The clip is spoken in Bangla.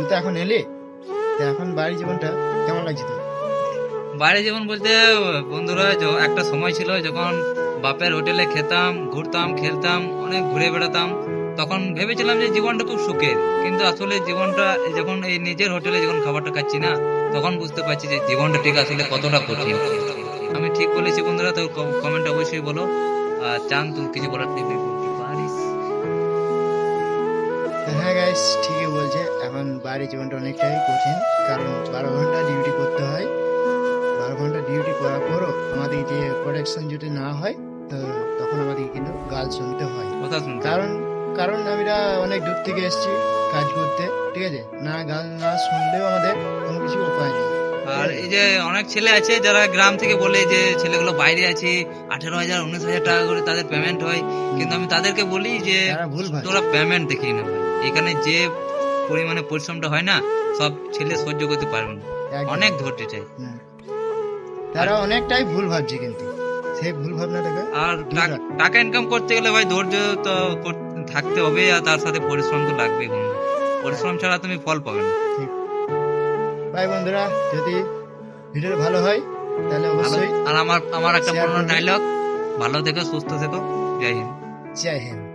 তুই তো এখন এলি এখন বাড়ি জীবনটা কেমন লাগছে তোর? বাইরে জীবন বলতে, বন্ধুরা একটা সময় ছিল যখন বাপের হোটেলে খেতাম, ঘুরতাম, খেলতাম, অনেক ঘুরে বেড়াতাম। তখন ভেবেছিলাম যে জীবনটা খুব সুখের, কিন্তু আসলে জীবনটা, যখন এই নিজের হোটেলে যখন খাবারটা খাচ্ছি না, তখন বুঝতে পারছি যে জীবনটা ঠিক আসলে কতটা কঠিন। আমি ঠিক বলেছি বন্ধুরা, তো কমেন্ট অবশ্যই বলো। আর চান তুই কিছু বলার তো হ্যাঁ গাইস ঠিকই বলছে। এখন বাড়ি জীবনটা অনেকটাই কঠিন কারণ বারো ঘণ্টা ডিউটি করতে হয়। বারো ঘণ্টা ডিউটি করার পরও আমাদের যে প্রোডাকশন যদি না হয় তো তখন আমাদেরকে কিন্তু গাল শুনতে হয়। কারণ কারণ আমরা অনেক দূর থেকে এসেছি কাজ করতে ঠিক আছে? না গান না শুনলেও আমাদের কোনো কিছু উপায় নেই। আর এই যে অনেক ছেলে আছে যারা গ্রাম থেকে বলে যে ছেলেগুলো বাইরে আছে আঠেরো হাজার উনিশ হাজার টাকা করে তাদের পেমেন্ট হয়। কিন্তু আমি তাদেরকে বলি যে ভুল ভাই তোরা পেমেন্ট দেখিয়ে নেবে এখানে যে পরিমাণে পরিশ্রমটা হয় না সব ছেলে সহ্য করতে পারবে না। অনেক ধৈর্য চাই। তারা অনেকটাই ভুল ভাবছে কিন্তু। সেই ভুল ভাবনাটাকে আর টাকা ইনকাম করতে গেলে ভাই ধৈর্য তো থাকতে হবে আর তার সাথে পরিশ্রম তো লাগবেই বন্ধু। পরিশ্রম ছাড়া তুমি ফল পাবে না। ভাই বন্ধুরা যদি ভিডিও ভালো হয় তাহলে অবশ্যই আর আমার আমার একটা পুরোনো। ডায়লগ ভালো থেকো সুস্থ থেকো। জয় হিন্দ। জয় হিন্দ।